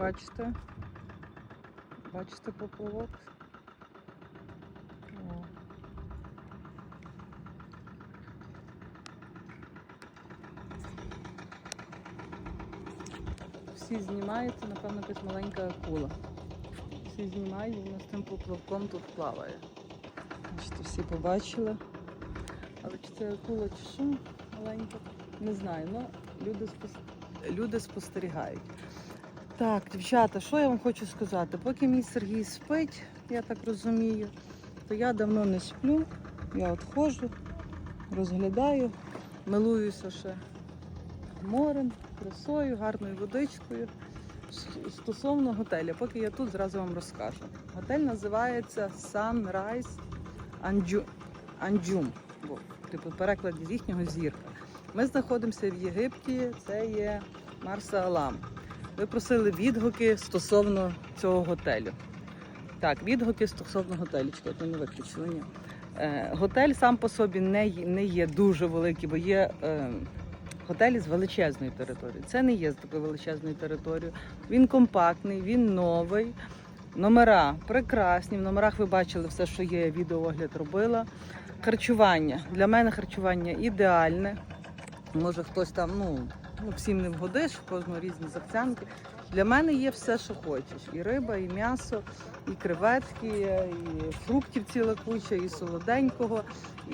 Бачите? Бачите поплавок? Всі знімають, це, напевно, якась маленька акула. Всі знімають, вона з тим поплавком тут плаває. Бачите, всі побачили. Але чи це акула, чи що маленька? Не знаю, але спос... люди спостерігають. Так, дівчата, що я вам хочу сказати? Поки мій Сергій спить, я так розумію, то я давно не сплю. Я от ходжу, розглядаю, милуюся ще морем, красою, гарною водичкою. Стосовно готеля, поки я тут зразу вам розкажу. Готель називається Sunrise Anju- Anjum. Бо, Типу переклад з їхнього зірка. Ми знаходимося в Єгипті, це є Марса Алам. Ви просили відгуки стосовно цього готелю. Так, відгуки стосовно готелю. Чекайте, не виключили. Ні. Е, готель сам по собі не, не є дуже великий, бо є е, готелі з величезною територією. Це не є з такою величезною територією. Він компактний, він новий. Номера прекрасні. В номерах ви бачили все, що є, відеоогляд робила. Харчування. Для мене харчування ідеальне. Може хтось там, ну, ну всім не вгодиш, в кожного різні захцянки. Для мене є все, що хочеш. І риба, і м'ясо, і креветки, і фруктів ціла куча, і солоденького,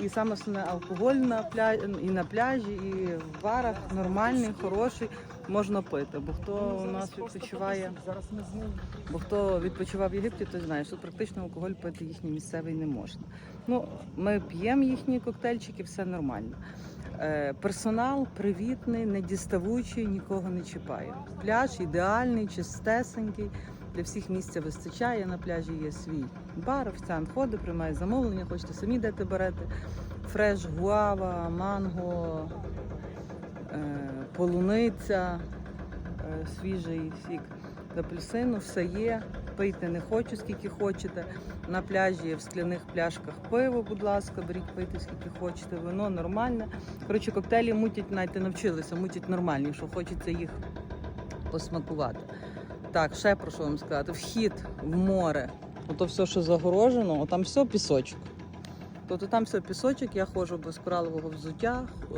і саме основне алкоголь на пляжі, і на пляжі, і в барах нормальний, хороший, можна пити. Бо хто у нас відпочиває, бо хто відпочивав в Єгипті, той знає, що практично алкоголь пити їхній місцевий не можна. Ну, ми п'ємо їхні коктейльчики, все нормально. Е, Персонал привітний, не діставучий, нікого не чіпає. Пляж ідеальний, чистесенький. Для всіх місця вистачає. На пляжі є свій бар, офіціант ходить, приймає замовлення, хочете самі дати берете. Фреш, гуава, манго, е, полуниця, е, свіжий сік з апельсину, все є. Пийте не хочу, скільки хочете. На пляжі є в скляних пляшках пиво, будь ласка, беріть пийте скільки хочете, вино нормальне. Коротше, коктейлі мутять, навіть навчилися, мутять нормальні, що хочеться їх посмакувати. Так, ще про що вам сказати? Вхід в море. Ото все, що загорожено, там все пісочок. Тобто там все пісочок, я ходжу без коралового взуття. Е,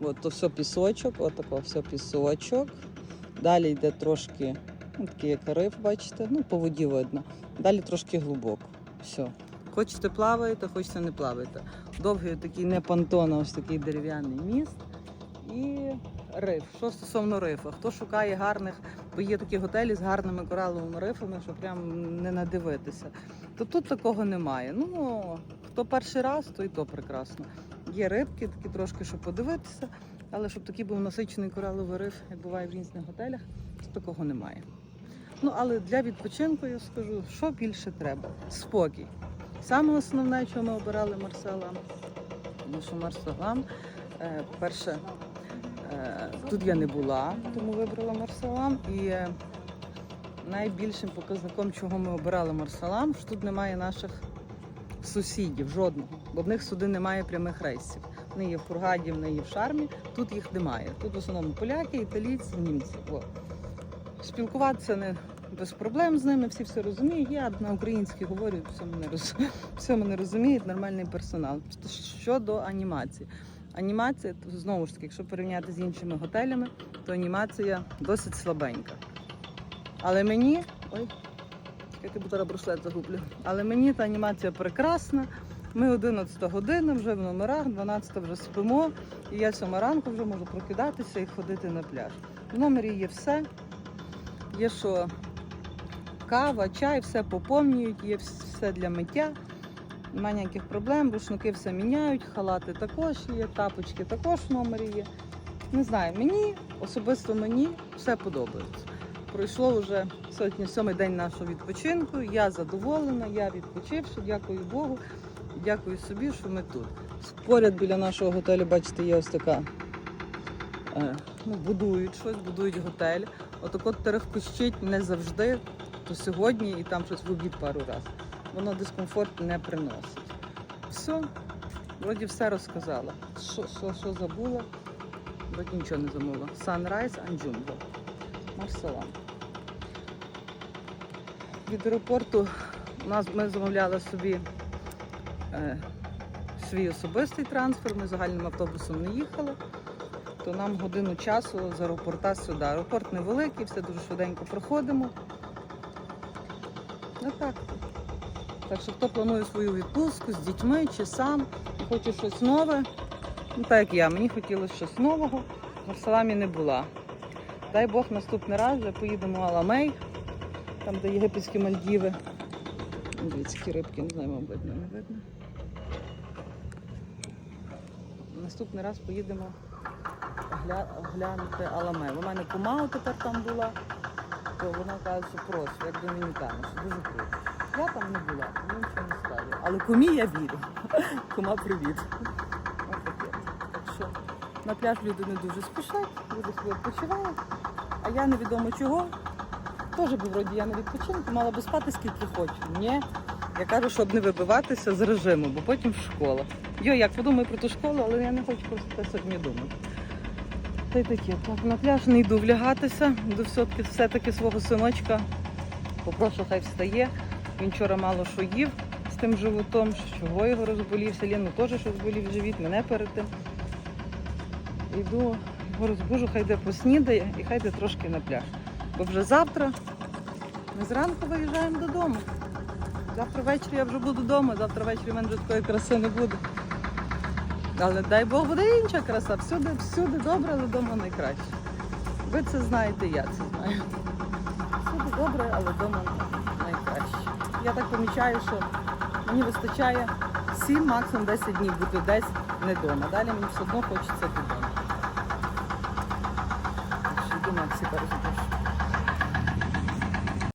от то все пісочок, от тако все пісочок. Далі йде трошки, такий як риф, бачите, ну по воді видно. Далі трошки глибоко. Все. Хочете плаваєте, хочете не плаваєте. Довгий такий не понтон, а ось такий дерев'яний міст. І риф. Що стосовно рифа, хто шукає гарних, бо є такі готелі з гарними кораловими рифами, що прям не надивитися. То тут такого немає. Ну, хто перший раз, то і то прекрасно. Є рибки, такі трошки, щоб подивитися, але щоб такий був насичений кораловий риф, як буває в різних готелях, то такого немає. Ну, але для відпочинку я скажу, що більше треба? Спокій. Саме основне, чого ми обирали Марселам, тому що Марселам, е, перше, е, тут я не була, тому вибрала Марселам. І е, найбільшим показником, чого ми обирали Марселам, що тут немає наших сусідів, жодного, бо в них сюди немає прямих рейсів. Вони є в Фургаді, вони є в Шармі, тут їх немає. Тут в основному поляки, італійці, німці. О. Спілкуватися не без проблем з ними, всі все розуміють. Я на українській говорю, все мене роз... все мене розуміють, нормальний персонал. Щодо анімації. Анімація, то знову ж таки, якщо порівняти з іншими готелями, то анімація досить слабенька. Але мені. Ой, я зараз брушлет загублю. Але мені та анімація прекрасна. Ми 11 година вже в номерах, 12 вже спимо, і я 7 ранку вже можу прокидатися і ходити на пляж. В номері є все. Є що кава, чай, все поповнюють, є все для миття. Немає ніяких проблем, рушники все міняють, халати також є, тапочки також в номері є. Не знаю, мені, особисто мені все подобається. Пройшло вже сьогодні сьомий день нашого відпочинку. Я задоволена, я відпочивши, дякую Богу, дякую собі, що ми тут. Поряд біля нашого готелю, бачите, є ось така. е, Ну, будують щось, будують готель. Отак от терехкощить не завжди, то сьогодні і там щось в обід пару разів. Воно дискомфорт не приносить. Все, вроді все розказала. Що, що, що забула? Вроді нічого не забула. Sunrise Anjumbo. Марселан. від аеропорту у нас ми замовляли собі е, свій особистий трансфер, ми загальним автобусом не їхали, то нам годину часу з аеропорта сюди. Аеропорт невеликий, все дуже швиденько проходимо. Ну так. Так що хто планує свою відпустку з дітьми чи сам хоче щось нове, ну так як я, мені хотілося щось нового, в Саламі не була. Дай Бог наступний раз вже поїдемо в Аламей, там де єгипетські Мальдіви. Дивіться, які рибки, не знаю, вам видно, не видно. Наступний раз поїдемо гля... глянути Аламей. У мене кума тепер там була, то вона каже, що просто, як домінікана, що дуже круто. Я там не була, тому нічого не скажу. Але кумі я вірю. Кума, привіт. Так що на пляж люди не дуже спішать, люди собі відпочивають. А я невідомо чого. Теж би вроді я на відпочинку, мала би спати скільки хочу. Ні. Я кажу, щоб не вибиватися з режиму, бо потім школа. Йо, як подумаю про ту школу, але я не хочу просто те сьогодні думати. Та й таке. Так, на пляж не йду влягатися, йду все-таки, все-таки свого синочка. Попрошу, хай встає. Він вчора мало що їв з тим животом, чого його розболівся. Ліну теж щось болів живіт, мене перед тим. Йду, його розбужу, хай йде поснідає і хай йде трошки на пляж. Бо вже завтра ми зранку виїжджаємо додому. Завтра ввечері я вже буду вдома, завтра ввечері в мене вже такої краси не буде. Але дай Бог буде інша краса. Всюди, всюди добре, але вдома найкраще. Ви це знаєте, я це знаю. Всюди добре, але вдома найкраще. Я так помічаю, що мені вистачає 7, максимум 10 днів бути десь не вдома. Далі мені все одно хочеться додому. Йду Максика розбушу.